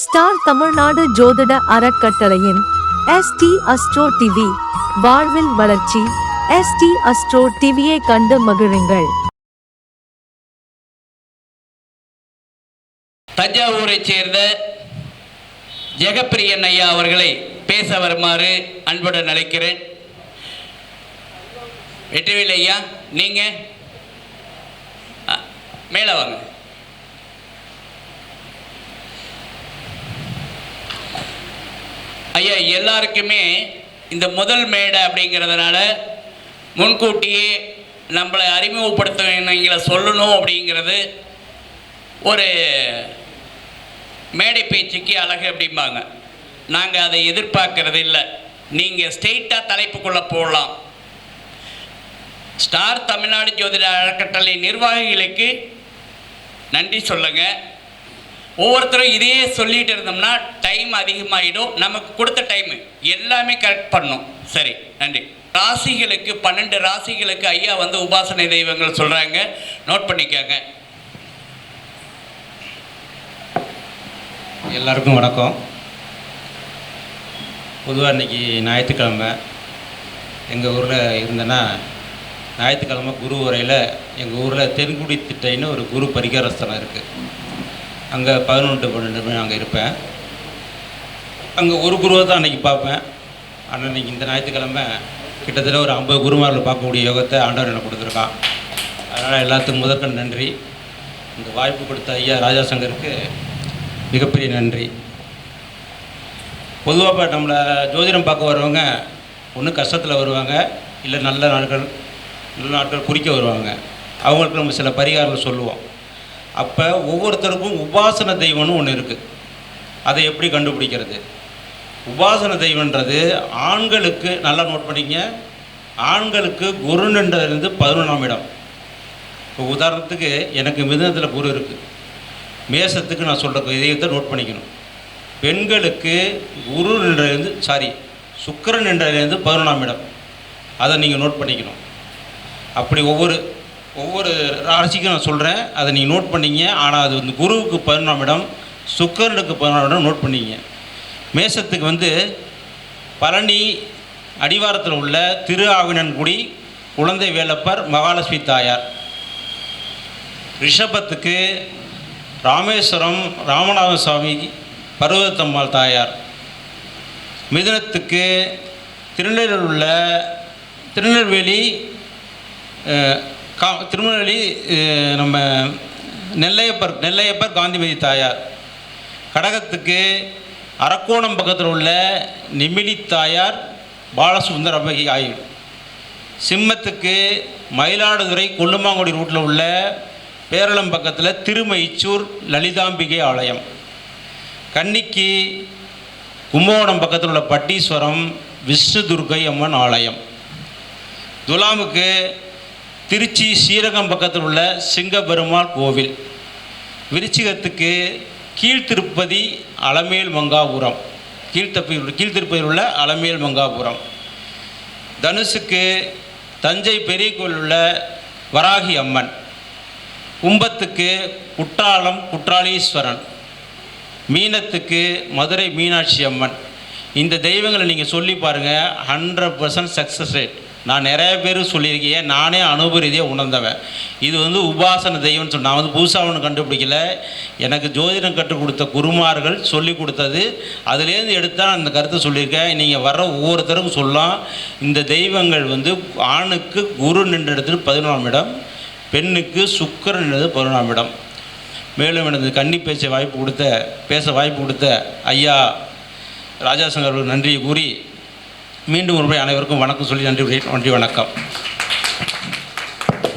Star Tamil Nadu ஜோதிட அறக்கட்டளையின் ST astro TV வாழ்வில் வளர்ச்சி எஸ்டி அஸ்ட்ரோ டிவியை கண்டு மகிழுங்கள். தஞ்சாவூரை சேர்ந்த ஜெகப்பிரியன் ஐயா அவர்களை பேச வருமாறு அன்புடன் அழைக்கிறேன். வெற்றிவேல் ஐயா நீங்கள் மேலே வாங்க. ஐயா எல்லாருக்குமே இந்த முதல் மேடை அப்படிங்கிறதுனால முன்கூட்டியே நம்மளை அறிமுகப்படுத்தவங்களை சொல்லணும் அப்படிங்கிறது ஒரு மேடை பேச்சுக்கு அழகு அப்படிம்பாங்க. நாங்கள் அதை எதிர்பார்க்கறது இல்லை. நீங்கள் ஸ்ட்ரெயிட்டாக தலைப்புக்குள்ளே போடலாம். ஸ்டார் தமிழ்நாடு ஜோதிட அறக்கட்டளை நிர்வாகிகளுக்கு நன்றி சொல்லுங்கள் ஒவ்வொருத்தரும் இதையே சொல்லிட்டு இருந்தோம்னா டைம் அதிகமாகிடும் நமக்கு கொடுத்த டைம் எல்லாமே கரெக்ட் பண்ணும். சரி நன்றி. ராசிகளுக்கு பன்னெண்டு ராசிகளுக்கு ஐயா வந்து உபாசனை தெய்வங்கள் சொல்கிறாங்க நோட் பண்ணிக்கோங்க. எல்லாருக்கும் வணக்கம். பொதுவாக இன்றைக்கி ஞாயிற்றுக்கிழமை எங்கள் ஊரில் இருந்தேன்னா ஞாயிற்றுக்கிழமை குரு உரையில் எங்கள் ஊரில் தென்குடி திட்டைன்னு ஒரு குரு பரிகாரஸ்தலம் இருக்குது அங்கே பதினொன்று பன்னெண்டு மணி அங்கே இருப்பேன். அங்கே ஒரு குருவை தான் அன்றைக்கி பார்ப்பேன். ஆனால் இன்றைக்கி இந்த ஞாயிற்றுக்கிழமை கிட்டத்தட்ட ஒரு ஐம்பது குருமார்கள் பார்க்கக்கூடிய யோகத்தை ஆண்டவர் எனக்கு கொடுத்துருக்கான். அதனால் எல்லாத்துக்கும் முதற்கண் நன்றி. இந்த வாய்ப்பு கொடுத்த ஐயா ராஜாசங்கருக்கு மிகப்பெரிய நன்றி. பொதுவாக நம்மளை ஜோதிடம் பார்க்க வரவங்க ஒன்றும் கஷ்டத்தில் வருவாங்க இல்லை நல்ல நாட்கள் நல்ல நாட்கள் குறிக்க வருவாங்க. அவங்களுக்கு நம்ம சில பரிகாரங்கள் சொல்லுவோம். அப்போ ஒவ்வொருத்தருக்கும் உபாசன தெய்வம்னு ஒன்று இருக்குது அதை எப்படி கண்டுபிடிக்கிறது? உபாசன தெய்வன்றது ஆண்களுக்கு நல்லா நோட் பண்ணிங்க ஆண்களுக்கு குருன்றதுலேருந்து பதினொன்றாம் இடம். இப்போ உதாரணத்துக்கு எனக்கு மிதனத்தில் குரு இருக்குது மேசத்துக்கு நான் சொல்கிற இதயத்தை நோட் பண்ணிக்கணும். பெண்களுக்கு குரு நின்றதுலேருந்து சாரி சுக்கிரன் நின்றதுலேருந்து பதினொன்றாம் இடம். அதை நீங்கள் நோட் பண்ணிக்கணும். அப்படி ஒவ்வொரு ஒவ்வொரு ராசிக்கும் நான் சொல்கிறேன் அதை நீங்கள் நோட் பண்ணிங்க. ஆனால் அது வந்து குருவுக்கு பதினொன்றாம் இடம் சுக்கரனுக்கு பதினொன்றாம் இடம் நோட் பண்ணிங்க. மேசத்துக்கு வந்து பழனி அடிவாரத்தில் உள்ள திரு ஆவினன்குடி குழந்தை வேலப்பர் மகாலட்சுமி தாயார். ரிஷபத்துக்கு ராமேஸ்வரம் ராமநாத சுவாமி பர்வதத்தம்மாள் தாயார். மிதுனத்துக்கு திருநெல்வேலியில் உள்ள திருநெல்வேலி கா திருநெல்வேலி நம்ம நெல்லையப்பர் நெல்லையப்பர் காந்திமதி தாயார். கடகத்துக்கு அரக்கோணம் பக்கத்தில் உள்ள நிமிலி தாயார் பாலசுந்தர் அம்பகி ஆயுள். சிம்மத்துக்கு மயிலாடுதுறை கொல்லுமாங்குடி ரூட்டில் உள்ள பேரளம் பக்கத்தில் திருமைச்சூர் லலிதாம்பிகை ஆலயம். கன்னிக்கு கும்பகோணம் பக்கத்தில் உள்ள பட்டீஸ்வரம் விஷ்ணு துர்க்கை அம்மன் ஆலயம். துலாமுக்கு திருச்சி சீரகம் பக்கத்தில் உள்ள சிங்கபெருமாள் கோவில். விருச்சிகத்துக்கு கீழ்த்திருப்பதி அலமேல் மங்காபுரம். கீழ்த்தப்பி கீழ்த்திருப்பதியில் உள்ள அலமேல் மங்காபுரம். தனுசுக்கு தஞ்சை பெரிய கோவில் உள்ள வராகி அம்மன். கும்பத்துக்கு குற்றாலம் குற்றாலீஸ்வரன் மீனத்துக்கு மதுரை மீனாட்சி அம்மன். இந்த தெய்வங்களை நீங்கள் சொல்லி பாருங்கள் ஹண்ட்ரட் பர்சன்ட் சக்ஸஸ் ரேட் நான் நிறைய பேர் சொல்லியிருக்கேன் நானே அனுபவ ரீதியாக உணர்ந்தவன். இது வந்து உபாசன தெய்வம்னு சொன்ன நான் வந்து புதுசாக ஒன்று கண்டுபிடிக்கல. எனக்கு ஜோதிடம் கற்றுக் கொடுத்த குருமார்கள் சொல்லி கொடுத்தது. அதுலேருந்து எடுத்தால் நான் அந்த கருத்தை சொல்லியிருக்கேன். நீங்கள் வர்ற ஒவ்வொருத்தருக்கும் சொல்லலாம். இந்த தெய்வங்கள் வந்து ஆணுக்கு குரு நின்ற இடத்துல பதினொன்றாம் இடம் பெண்ணுக்கு சுக்கரன் நின்றது பதினொன்றாம் இடம். மேலும் எனது கன்னி பேச்ச வாய்ப்பு கொடுத்த பேச வாய்ப்பு கொடுத்த ஐயா ராஜாசங்கர் அவர்களுக்கு நன்றியை கூறி மீண்டும் ஒரு முறை அனைவருக்கும் வணக்கம் சொல்லி நன்றி நன்றி வணக்கம்.